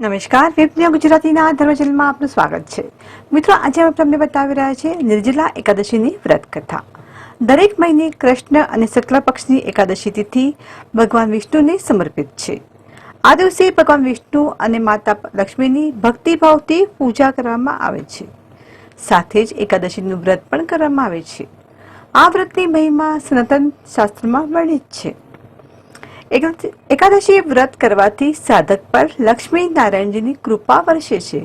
નમસ્કાર વેબન્યા ગુજરાતીના ધર્મજલમાં આપનું સ્વાગત છે. મિત્રો, આજે આપણે તમને બતાવી રહ્યા છીએ નિર્જલા એકાદશીની વ્રત કથા દરેક મહિને કૃષ્ણ અને શુક્લ પક્ષની એકાદશી તિથિ ભગવાન વિષ્ણુને સમર્પિત છે. આ દિવસે ભગવાન વિષ્ણુ અને માતા લક્ષ્મીની ભક્તિભાવથી પૂજા કરવામાં આવે છે. સાથે જ એકાદશીનું વ્રત પણ કરવામાં આવે છે. આ વ્રતની મહિમા સનાતન શાસ્ત્રમાં વર્ણિત છે. એકાદશી વ્રત કરવાથી સાધક પર લક્ષ્મી નારાયણજીની કૃપા વરસે છે.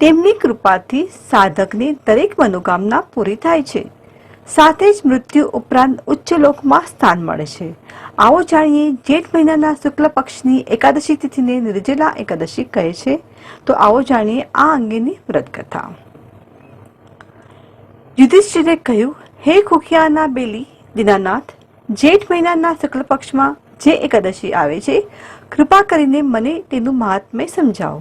તેમની કૃપાથી સાધકની દરેક મનોકામના પૂરી થાય છે. સાથે જ મૃત્યુ ઉપરાંત ઉચ્ચ લોકમાં સ્થાન મળે છે. આવો જાણીએ જેઠ મહિનાના શુક્લ પક્ષની એકાદશી તિથિને નિર્જલા એકાદશી કહે છે. તો આવો જાણીએ આ અંગેની વ્રત કથા યુધિષ્ઠિરે કહ્યું, હે ખુખિયાના બેલી, દિનાનાથ, જેઠ મહિનાના શુક્લ પક્ષમાં જે એકાદશી આવે છે, કૃપા કરીને મને તેનું મહાત્મય સમજાવો.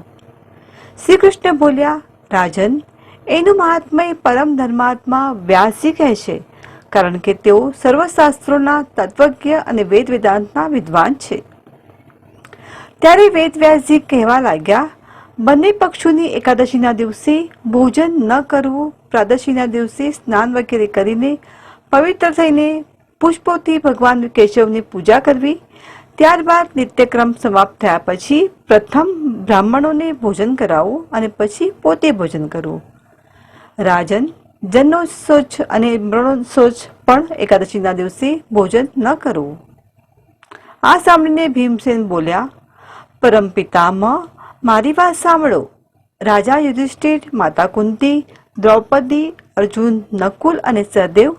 શ્રી કૃષ્ણ બોલ્યા, રાજન, એનું મહાત્મય પરમ ધર્માત્મા વ્યાસજી કહે છે, કારણ કે તેઓ સર્વશાસ્ત્રોના તત્વજ્ઞ અને વેદ વેદાંતના વિદ્વાન છે. ત્યારે વેદ વ્યાસજી કહેવા લાગ્યા, બંને પક્ષોની એકાદશીના દિવસે ભોજન ન કરવું, પ્રાદશીના દિવસે સ્નાન વગેરે કરીને પવિત્ર થઈને પુષ્પોથી ભગવાન કેશવની પૂજા કરવી. ત્યારબાદ નિત્યક્રમ સમાપ્ત થયા પછી પ્રથમ બ્રાહ્મણોને ભોજન કરાવવું અને પછી પોતે ભોજન કરવું. રાજન જન્મોત્સોચ અને મરણોત્સોચ પણ એકાદશીના દિવસે ભોજન ન કરવું. આ સાંભળીને ભીમસેન બોલ્યા, પરમ પિતામહ, મારી વાત સાંભળો. રાજા યુધિષ્ઠિર, માતા કુંતી, દ્રૌપદી, અર્જુન, નકુલ અને સહદેવ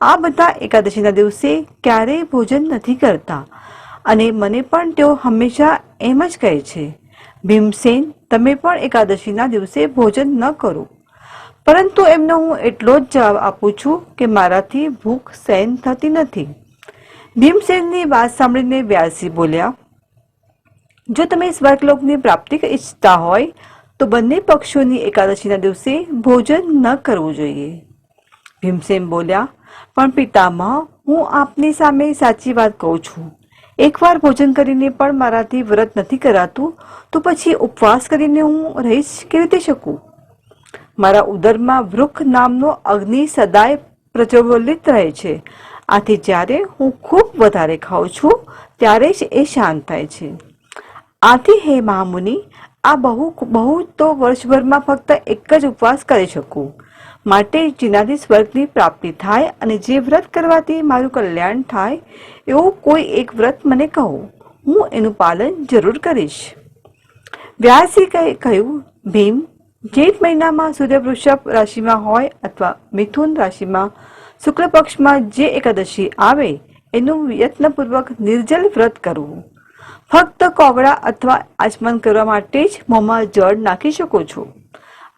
આ બધા એકાદશીના દિવસે ક્યારેય ભોજન નથી કરતા. અને મને પણ તેઓ હંમેશા એમ જ કહે છે, ભીમસેન, તમે પણ એકાદશીના દિવસે ભોજન ન કરો. પરંતુ એમનો હું એટલો જ જવાબ આપું છું કે મારાથી ભૂખ સહન થતી નથી. ભીમસેનની વાત સાંભળીને વ્યાસી બોલ્યા, જો તમે સ્વર્ગલોકની પ્રાપ્તિ ઈચ્છતા હોય, તો બંને પક્ષોની એકાદશીના દિવસે ભોજન ન કરવું જોઈએ. ભીમસેન બોલ્યા પણ પિતામહ હું આપની સામે સાચી વાત કહું છું. એકવાર ભોજન કરીને પણ મારાથી વ્રત નથી કરાતું, તો પછી ઉપવાસ કરીને હું રહીશ કેવી રીતે શકું? મારા ઉદરમાં વૃક્ષ નામનો અગ્નિ સદાય પ્રજ્વલિત રહે છે. આથી જ્યારે હું ખૂબ વધારે ખાઉં છું, ત્યારે જ એ શાંત થાય છે. આથી હે મહામુનિ, આ બહુ બહુ તો વર્ષભરમાં ફક્ત એક જ ઉપવાસ કરી શકું. માટે જેનાથી સ્વર્ગની પ્રાપ્તિ થાય અને જે વ્રત કરવાથી મારું કલ્યાણ થાય, એવું કોઈ એક વ્રત મને કહો. હું એનું પાલન જરૂર કરીશ. વ્યાસે કહે- કહ્યું, ભીમ, જેઠ મહિનામાં સૂર્ય વૃષભ રાશિમાં હોય અથવા મિથુન રાશિમાં શુક્લ પક્ષમાં જે એકાદશી આવે, એનું યત્નપૂર્વક નિર્જલ વ્રત કરવું ફક્ત કોગળા અથવા આચમન કરવા માટે જ મોંમાં જળ નાખી શકો છો.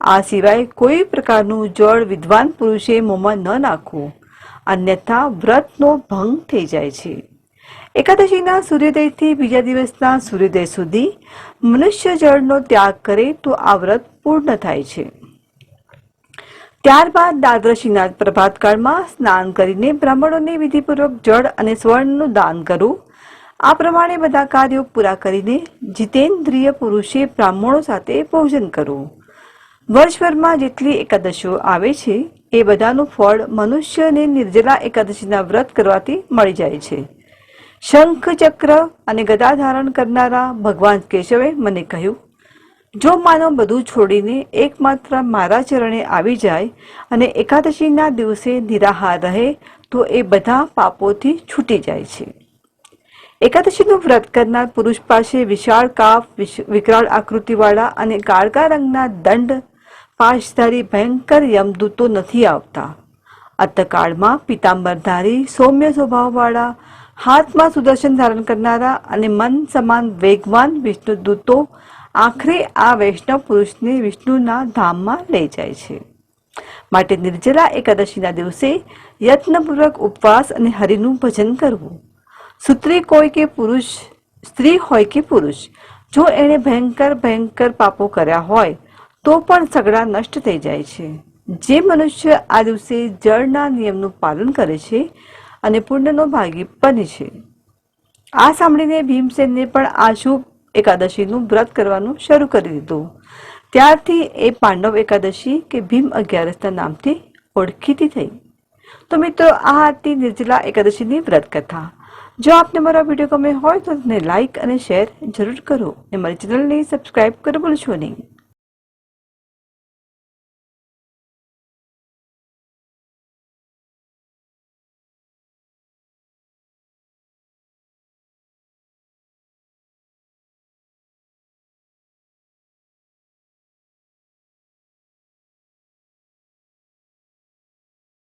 આ સિવાય કોઈ પ્રકારનું જળ વિદ્વાન પુરુષે મોંમાં ન નાખવું. અન્યથા વ્રતનો ભંગ થઈ જાય છે. એકાદશીના સૂર્યોદયથી બીજા દિવસના સૂર્યોદય સુધી મનુષ્ય જળનો ત્યાગ કરે તો આ વ્રત પૂર્ણ થાય છે. ત્યારબાદ દાદરશીના પ્રભાતકાળમાં સ્નાન કરીને બ્રાહ્મણોને વિધિપૂર્વક જળ અને સ્વર્ણનું દાન કરવું આ પ્રમાણે બધા કાર્યો પૂરા કરીને જીતેન્દ્રિય પુરુષે બ્રાહ્મણો સાથે ભોજન કરવું વર્ષભરમાં જેટલી એકાદશીઓ આવે છે, એ બધાનું ફળ મનુષ્યને નિર્જલા એકાદશીના વ્રત કરવાથી મળી જાય છે. શંખ ચક્ર અને ગદા ધારણ કરનારા ભગવાન કેશવે મને કહ્યું, જો માનવ બધું છોડીને એકમાત્ર મારા ચરણે આવી જાય અને એકાદશીના દિવસે નિરાહાર રહે, તો એ બધા પાપોથી છૂટી જાય છે. એકાદશીનું વ્રત કરનાર પુરુષ પાસે વિશાળ કાપ વિકરાળ આકૃતિવાળા અને કાળકા રંગના દંડ પાશધારી ભયંકર યમદૂતો નથી આવતા. અંતકાળમાં પિતાંબરધારી સૌમ્ય સ્વભાવવાળા, હાથમાં સુદર્શન ધારણ કરનારા અને મન સમાન વેગવાન વિષ્ણુદૂતો આખરે આ વૈષ્ણવ પુરુષને વિષ્ણુના ધામમાં લઈ જાય છે. માટે નિર્જલા એકાદશીના દિવસે યત્નપૂર્વક ઉપવાસ અને હરિનું ભજન કરવું. સુત્રી કોઈ કે પુરુષ, સ્ત્રી હોય કે પુરુષ, જો એણે ભયંકર ભયંકર પાપો કર્યા હોય તો પણ સગડા નષ્ટ થઈ જાય છે. જે મનુષ્ય આ દિવસે જળના નિયમનું પાલન કરે છે અને પુણ્યનો ભાગી બને છે. આ સાંભળીને ભીમસેનને પણ આ શુભ એકાદશીનું વ્રત કરવાનું શરૂ કરી દીધું. ત્યારથી એ પાંડવ એકાદશી કે ભીમ અગિયારસના નામથી ઓળખીતી થઈ. તો મિત્રો, આ હતી નિર્જલા એકાદશીની વ્રત કથા જો આપને મારો વીડિયો ગમે હોય તો લાઈક અને શેર જરૂર કરો. અને મારી ચેનલને સબસ્ક્રાઇબ કરવું ભૂલશો નહીં.